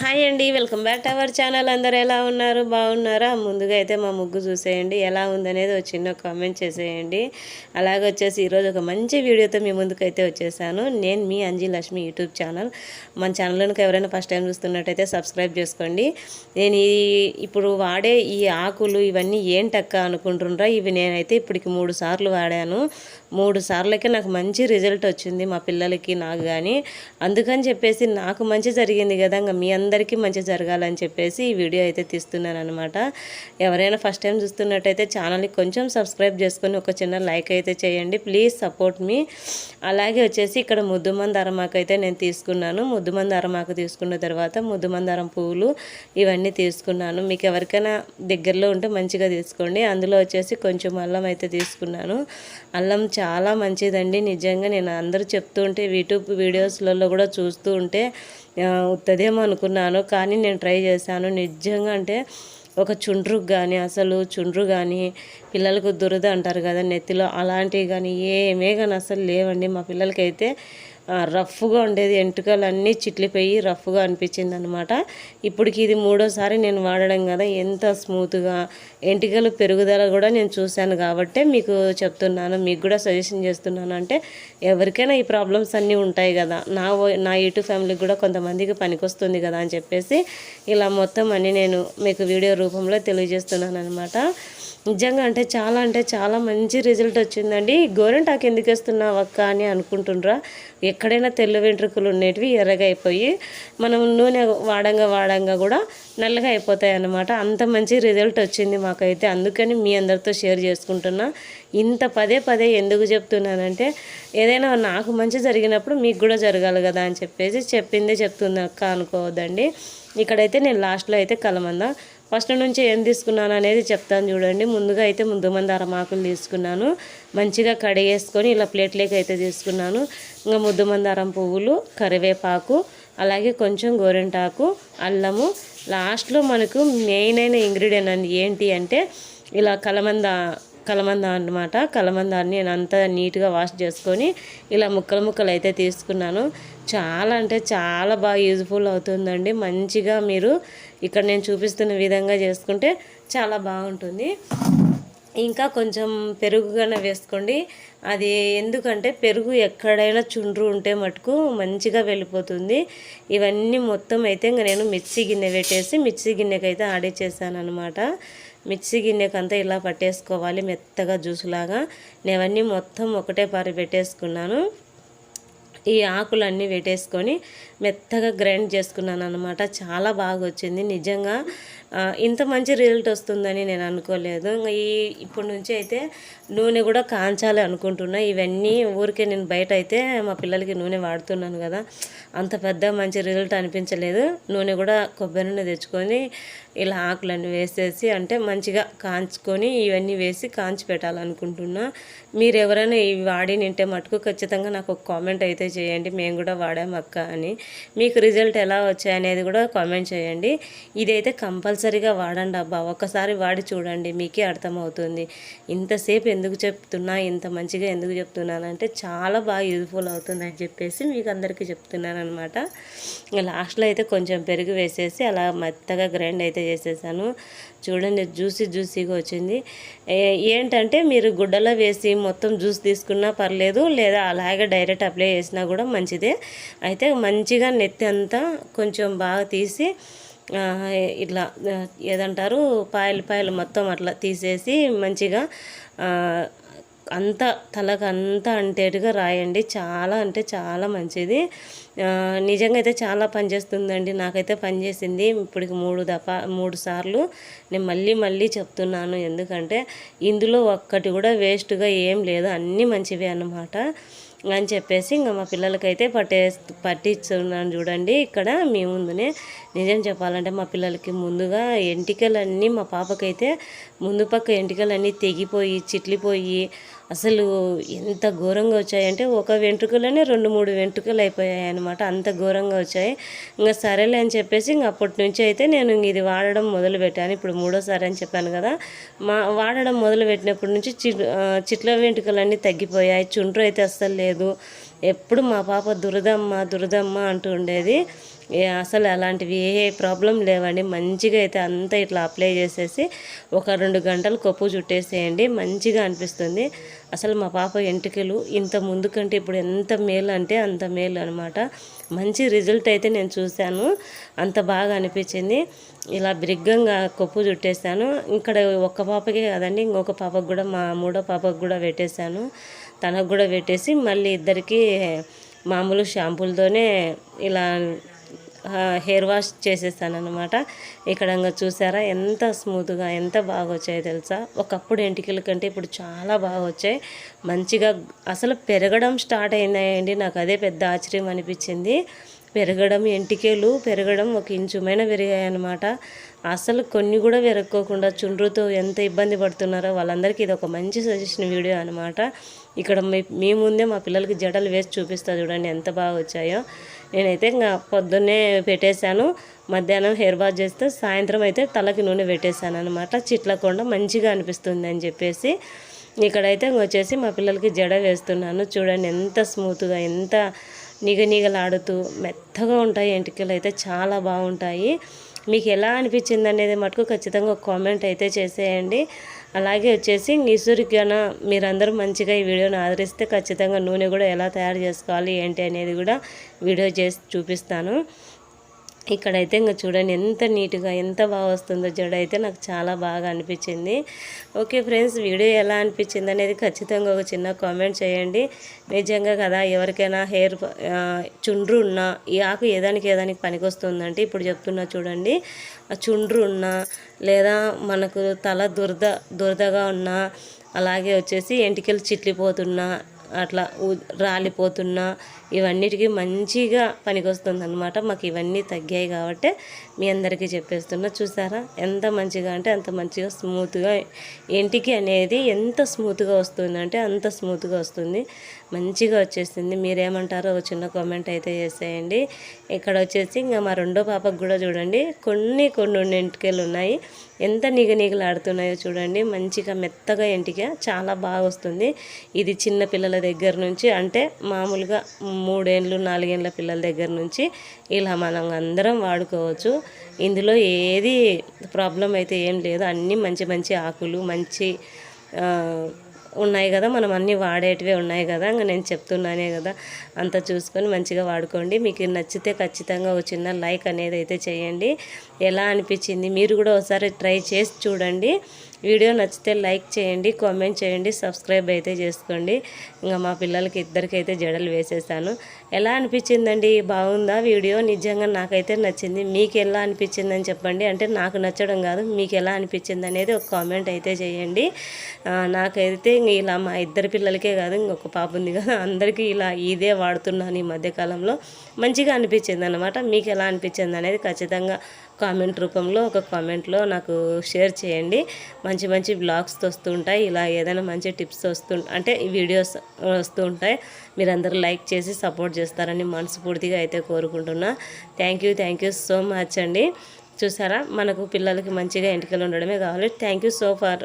Hi అండి welcome back to our channel. అందరు ఎలా ఉన్నారు? బాగున్నారా? ముందుగా అయితే మా ముగ్గు చూసేయండి. ఎలా ఉందనేది ఒక చిన్న కామెంట్ చేసేయండి. అలాగే వచ్చేసి ఈరోజు ఒక మంచి వీడియోతో మీ ముందుకు అయితే వచ్చేసాను. నేను మీ అంజీ లక్ష్మి యూట్యూబ్ ఛానల్. మన ఛానల్లోకి ఎవరైనా ఫస్ట్ టైం చూస్తున్నట్టయితే సబ్స్క్రైబ్ చేసుకోండి. నేను ఈ ఇప్పుడు వాడే ఈ ఆకులు ఇవన్నీ ఏంటక్క అనుకుంటుండ్రా? ఇవి నేనైతే ఇప్పటికి మూడు సార్లు వాడాను. మూడు సార్లకే నాకు మంచి రిజల్ట్ వచ్చింది మా పిల్లలకి నాకు కానీ అందుకని చెప్పేసి నాకు మంచి జరిగింది కదా ఇంకా మీ అందరికీ మంచి జరగాలని చెప్పేసి ఈ వీడియో అయితే తీస్తున్నాను అనమాట ఎవరైనా ఫస్ట్ టైం చూస్తున్నట్టయితే ఛానల్ని కొంచెం సబ్స్క్రైబ్ చేసుకొని ఒక చిన్న లైక్ అయితే చేయండి. ప్లీజ్ సపోర్ట్ మీ అలాగే వచ్చేసి ఇక్కడ ముద్దుమంది ఆకు అయితే నేను తీసుకున్నాను. ముద్దుమంది ఆకు తీసుకున్న తర్వాత ముద్దుమందారం పువ్వులు ఇవన్నీ తీసుకున్నాను. మీకు ఎవరికైనా దగ్గరలో ఉంటే మంచిగా తీసుకోండి. అందులో వచ్చేసి కొంచెం అల్లం అయితే తీసుకున్నాను. అల్లం చాలా మంచిదండి. నిజంగా నేను అందరూ చెప్తూ ఉంటే యూట్యూబ్ వీడియోస్లలో కూడా చూస్తూ ఉంటే ఉత్తదేమో అనుకున్నాను కానీ నేను ట్రై చేశాను. నిజంగా అంటే ఒక చుండ్రుకు కానీ అసలు చుండ్రు కానీ పిల్లలకు దురద అంటారు కదా నెత్తిలో. అలాంటివి కానీ ఏమే కానీ అసలు లేవండి మా పిల్లలకైతే. రఫ్గా ఉండేది. ఎంటుకలు అన్నీ చిట్లిపోయి రఫ్గా అనిపించింది అనమాట ఇప్పటికి ఇది మూడోసారి నేను వాడడం కదా ఎంత స్మూత్గా. ఎంటికలు పెరుగుదల కూడా నేను చూశాను కాబట్టి మీకు చెప్తున్నాను మీకు కూడా సజెషన్ చేస్తున్నాను. అంటే ఎవరికైనా ఈ ప్రాబ్లమ్స్ అన్నీ ఉంటాయి కదా. నా నా యూట్యూబ్ ఫ్యామిలీకి కూడా కొంతమందికి పనికొస్తుంది కదా అని చెప్పేసి ఇలా మొత్తం అన్నీ నేను మీకు వీడియో రూపంలో తెలియజేస్తున్నాను అనమాట నిజంగా అంటే చాలా అంటే చాలా మంచి రిజల్ట్ వచ్చిందండి. గోరెంటాకు ఎందుకు వేస్తున్నావు అక్క అని అనుకుంటుండ్రా. ఎక్కడైనా తెల్ల వెంట్రుకలు ఉండేటివి ఎర్రగా అయిపోయి మనం నూనె వాడంగా వాడంగా కూడా నల్లగా అయిపోతాయి అన్నమాట. అంత మంచి రిజల్ట్ వచ్చింది మాకైతే. అందుకని మీ అందరితో షేర్ చేసుకుంటున్నా. ఇంత పదే పదే ఎందుకు చెప్తున్నానంటే ఏదైనా నాకు మంచి జరిగినప్పుడు మీకు కూడా జరగాలి కదా అని చెప్పేసి చెప్పిందే చెప్తుంది అక్క అనుకోవద్దండి. ఇక్కడైతే నేను లాస్ట్లో అయితే కలమంద. ఫస్ట్ నుంచి ఏం తీసుకున్నాను అనేది చెప్తాను చూడండి. ముందుగా అయితే ముందు మందారం ఆకులు తీసుకున్నాను. మంచిగా కడిగేసుకొని ఇలా ప్లేట్లోకి అయితే తీసుకున్నాను. ఇంకా ముద్దు మందారం పువ్వులు కరివేపాకు అలాగే కొంచెం గోరింటాకు అల్లము. లాస్ట్లో మనకు మెయిన్ అయిన ఇంగ్రీడియంట్ ఏంటి అంటే ఇలా కలమంద కలమంద అన్నమాట. కలమందాన్ని నేను అంతా నీట్గా వాష్ చేసుకొని ఇలా ముక్కలు ముక్కలు అయితే తీసుకున్నాను. చాలా అంటే చాలా బాగా యూజ్ఫుల్ అవుతుందండి. మంచిగా మీరు ఇక్కడ నేను చూపిస్తున్న విధంగా చేసుకుంటే చాలా బాగుంటుంది. ఇంకా కొంచెం పెరుగు వేసుకోండి. అది ఎందుకంటే పెరుగు ఎక్కడైనా చుండ్రు ఉంటే మటుకు మంచిగా వెళ్ళిపోతుంది. ఇవన్నీ మొత్తం అయితే ఇంకా నేను మిక్సీ గిన్నె పెట్టేసి మిక్సీ గిన్నెకి అయితే ఆడేసేసాను అనమాట మిక్సీ గిన్నెకంతా ఇలా పట్టేసుకోవాలి మెత్తగా జ్యూసులాగా నేను అవన్నీ మొత్తం ఒకటే పారి పెట్టేసుకున్నాను. ఈ ఆకులన్నీ పెట్టేసుకొని మెత్తగా గ్రైండ్ చేసుకున్నాను అనమాట చాలా బాగా వచ్చింది నిజంగా ఇంత మంచి రిజల్ట్ వస్తుందని నేను అనుకోలేదు. ఇంకా ఈ ఇప్పటి నుంచి అయితే నూనె కూడా కాంచాలి అనుకుంటున్నా. ఇవన్నీ ఊరికే నేను బయట అయితే మా పిల్లలకి నూనె వాడుతున్నాను కదా. అంత పెద్ద మంచి రిజల్ట్ అనిపించలేదు. నూనె కూడా కొబ్బరి నూనె తెచ్చుకొని ఇలా ఆకులన్నీ వేసేసి అంటే మంచిగా కాంచుకొని ఇవన్నీ వేసి కాంచి పెట్టాలనుకుంటున్నా. మీరు ఎవరైనా ఇవి వాడి నింటే మటుకు ఖచ్చితంగా నాకు ఒక కామెంట్ అయితే చేయండి. మేము కూడా వాడాం అక్క అని. మీకు రిజల్ట్ ఎలా వచ్చాయి అనేది కూడా కామెంట్ చేయండి. ఇదైతే కంపల్సరీగా వాడండి అబ్బా. ఒక్కసారి వాడి చూడండి మీకే అర్థమవుతుంది. ఇంతసేపు ఎందుకు చెప్తున్నా ఇంత మంచిగా ఎందుకు చెప్తున్నానంటే చాలా బాగా యూజ్ఫుల్ అవుతుంది అని చెప్పేసి మీకు అందరికీ చెప్తున్నాను అనమాట లాస్ట్లో అయితే కొంచెం పెరుగు వేసేసి అలా మెత్తగా గ్రైండ్ అయితే చేసేసాను. చూడండి జ్యూసీ జ్యూసీగా వచ్చింది. ఏంటంటే మీరు గుడ్డలో వేసి మొత్తం జ్యూస్ తీసుకున్నా పర్లేదు లేదా అలాగే డైరెక్ట్ అప్లై చేసినా కూడా మంచిదే. అయితే మంచిగా నెత్తి అంతా కొంచెం బాగా తీసి ఇట్లా ఏదంటారు పాయలు పాయలు మొత్తం అట్లా తీసేసి మంచిగా అంత అంతా తలకు అంతా అంటేటుగా రాయండి. చాలా అంటే చాలా మంచిది. నిజంగా అయితే చాలా పనిచేస్తుందండి నాకైతే పనిచేసింది ఇప్పటికి మూడు దఫా మూడు సార్లు. నేను మళ్ళీ మళ్ళీ చెప్తున్నాను ఎందుకంటే ఇందులో ఒక్కటి కూడా వేస్ట్గా ఏం లేదు. అన్నీ మంచివే అన్నమాట. అని చెప్పేసి ఇంకా మా పిల్లలకైతే పట్టే పట్టించున్నాను చూడండి. ఇక్కడ మీ ముందునే నిజం చెప్పాలంటే మా పిల్లలకి ముందుగా ఎంటికలన్నీ మా పాపకైతే ముందు పక్క ఎంటికలన్నీ తెగిపోయి చిట్లిపోయి అసలు ఎంత ఘోరంగా వచ్చాయంటే ఒక వెంట్రుకలోనే రెండు మూడు వెంట్రుకలు అయిపోయాయి అనమాట అంత ఘోరంగా వచ్చాయి. ఇంకా సరేలే అని చెప్పేసి ఇంక అప్పటి నుంచి అయితే నేను ఇది వాడడం మొదలు పెట్టాను. ఇప్పుడు మూడోసారి అని చెప్పాను కదా. మా వాడడం మొదలు పెట్టినప్పటి నుంచి చిట్ల వెంట్రుకలన్నీ తగ్గిపోయాయి. చుండ్రు అయితే అస్సలు లేదు. ఎప్పుడు మా పాప దురదమ్మ దురదమ్మ అంటూ ఉండేది. అసలు అలాంటివి ఏ ప్రాబ్లం లేవండి. మంచిగా అయితే అంతా ఇట్లా అప్లై చేసేసి ఒక రెండు గంటలు కొప్పు చుట్టేసేయండి. మంచిగా అనిపిస్తుంది. అసలు మా పాప ఎంటికలు ఇంత ముందు కంటే ఇప్పుడు ఎంత మేలు అంటే అంత మేలు అనమాట మంచి రిజల్ట్ అయితే నేను చూశాను. అంత బాగా అనిపించింది. ఇలా బ్రిగ్గంగా కొప్పు చుట్టేసాను ఇక్కడ ఒక్క పాపకే కాదండి ఇంకొక పాపకు కూడా మా మూడో పాపకు కూడా పెట్టేశాను. తనకు కూడా పెట్టేసి మళ్ళీ ఇద్దరికి మామూలు షాంపూలతోనే ఇలా హెయిర్ వాష్ చేసేస్తాను అనమాట ఇక్కడ చూసారా? ఎంత స్మూత్గా ఎంత బాగా వచ్చాయో తెలుసా? ఒకప్పుడు ఎంటికల కంటే ఇప్పుడు చాలా బాగా వచ్చాయి మంచిగా అసలు పెరగడం స్టార్ట్ అయినాయండి. నాకు అదే పెద్ద ఆశ్చర్యం అనిపించింది. పెరగడం ఎంటికేలు పెరగడం ఒక ఇంచుమైన పెరిగాయి అనమాట అసలు కొన్ని కూడా పెరక్కోకుండా చుండ్రుతో ఎంత ఇబ్బంది పడుతున్నారో వాళ్ళందరికీ ఇది ఒక మంచి సజెషన్ వీడియో అనమాట ఇక్కడ మీ మీ ముందే మా పిల్లలకి జడలు వేసి చూపిస్తా చూడండి ఎంత బాగా వచ్చాయో నేనైతే ఇంకా పొద్దున్నే పెట్టేశాను. మధ్యాహ్నం హెయిర్ వాష్ చేస్తే సాయంత్రం అయితే తలకి నూనె పెట్టేశాను అనమాట చిట్లకుండా మంచిగా అనిపిస్తుంది అని చెప్పేసి ఇక్కడైతే వచ్చేసి మా పిల్లలకి జడ వేస్తున్నాను. చూడండి ఎంత స్మూత్గా ఎంత నిగనిగలాడుతూ మెత్తగా ఉంటాయి ఎంటికలు అయితే చాలా బాగుంటాయి. మీకు ఎలా అనిపించింది అనేది మటుకు ఖచ్చితంగా ఒక కామెంట్ అయితే చేసేయండి. అలాగే వచ్చేసి ఈశ్వరికైనా మీరందరూ మంచిగా ఈ వీడియోని ఆదరిస్తే ఖచ్చితంగా నూనె కూడా ఎలా తయారు చేసుకోవాలి ఏంటి అనేది కూడా వీడియో చేసి చూపిస్తాను. ఇక్కడైతే ఇంకా చూడండి ఎంత నీట్గా ఎంత బాగా వస్తుందో జడ అయితే నాకు చాలా బాగా అనిపించింది. ఓకే ఫ్రెండ్స్ వీడియో ఎలా అనిపించింది అనేది ఖచ్చితంగా ఒక చిన్న కామెంట్ చేయండి. నిజంగా కదా ఎవరికైనా హెయిర్ చుండ్రు ఉన్నా ఈ ఆకు ఏదానికి ఏదానికి పనికొస్తుందంటే ఇప్పుడు చెప్తున్నా చూడండి. చుండ్రు ఉన్నా లేదా మనకు తల దురద దురదగా ఉన్నా అలాగే వచ్చేసి ఎంటికలు చిట్లిపోతున్నా అట్లా రాలిపోతున్నా ఇవన్నిటికీ మంచిగా పనికొస్తుంది అనమాట మాకు ఇవన్నీ తగ్గాయి కాబట్టి మీ అందరికీ చెప్పేస్తున్నా. చూసారా? ఎంత మంచిగా అంటే అంత మంచిగా స్మూత్గా ఇంటికి అనేది ఎంత స్మూత్గా వస్తుందంటే అంత స్మూత్గా వస్తుంది. మంచిగా వచ్చేసింది. మీరేమంటారో ఒక చిన్న కామెంట్ అయితే చేసేయండి. ఇక్కడ వచ్చేసి ఇంకా మా రెండో పాపకు కూడా చూడండి. కొన్ని కొన్ని ఎంటికలు ఉన్నాయి. ఎంత నిగ నిగలాడుతున్నాయో చూడండి. మంచిగా మెత్తగా ఎంటిక చాలా బాగా వస్తుంది. ఇది చిన్న పిల్లల దగ్గర నుంచి అంటే మామూలుగా మూడేళ్ళు నాలుగేళ్ళ పిల్లల దగ్గర నుంచి ఇలా మనం అందరం వాడుకోవచ్చు. ఇందులో ఏది ప్రాబ్లం అయితే ఏం లేదు. అన్నీ మంచి మంచి ఆకులు మంచి ఉన్నాయి కదా మనం అన్నీ వాడేటివే ఉన్నాయి కదా ఇంకా నేను చెప్తున్నానే కదా. అంతా చూసుకొని మంచిగా వాడుకోండి. మీకు నచ్చితే ఖచ్చితంగా ఒక చిన్న లైక్ అనేది అయితే చేయండి. ఎలా అనిపించింది మీరు కూడా ఒకసారి ట్రై చేసి చూడండి. వీడియో నచ్చితే లైక్ చేయండి కామెంట్ చేయండి సబ్స్క్రైబ్ అయితే చేసుకోండి. ఇంకా మా పిల్లలకి ఇద్దరికి అయితే జడలు వేసేసాను. ఎలా అనిపించిందండి? బాగుందా వీడియో? నిజంగా నాకైతే నచ్చింది. మీకు ఎలా అనిపించిందని చెప్పండి. అంటే నాకు నచ్చడం కాదు మీకు ఎలా అనిపించింది అనేది ఒక కామెంట్ అయితే చేయండి. నాకైతే ఇలా మా ఇద్దరు పిల్లలకే కాదు ఇంకొక పాప ఉంది కదా అందరికీ ఇలా ఇదే వాడుతున్నాను ఈ మధ్యకాలంలో. మంచిగా అనిపించింది అనమాట మీకు ఎలా అనిపించింది అనేది ఖచ్చితంగా కామెంట్ రూపంలో ఒక కామెంట్లో నాకు షేర్ చేయండి. మంచి మంచి బ్లాగ్స్ వస్తూ ఉంటాయి ఇలా ఏదైనా మంచి టిప్స్ వస్తు అంటే వీడియోస్ వస్తూ ఉంటాయి మీరందరూ లైక్ చేసి సపోర్ట్ చేస్తారని మనస్ఫూర్తిగా అయితే కోరుకుంటున్నా. Thank you thank you so much అండి. చూసారా? మనకు పిల్లలకి మంచిగా ఎంటికలు ఉండడమే కావాలి. Thank you so for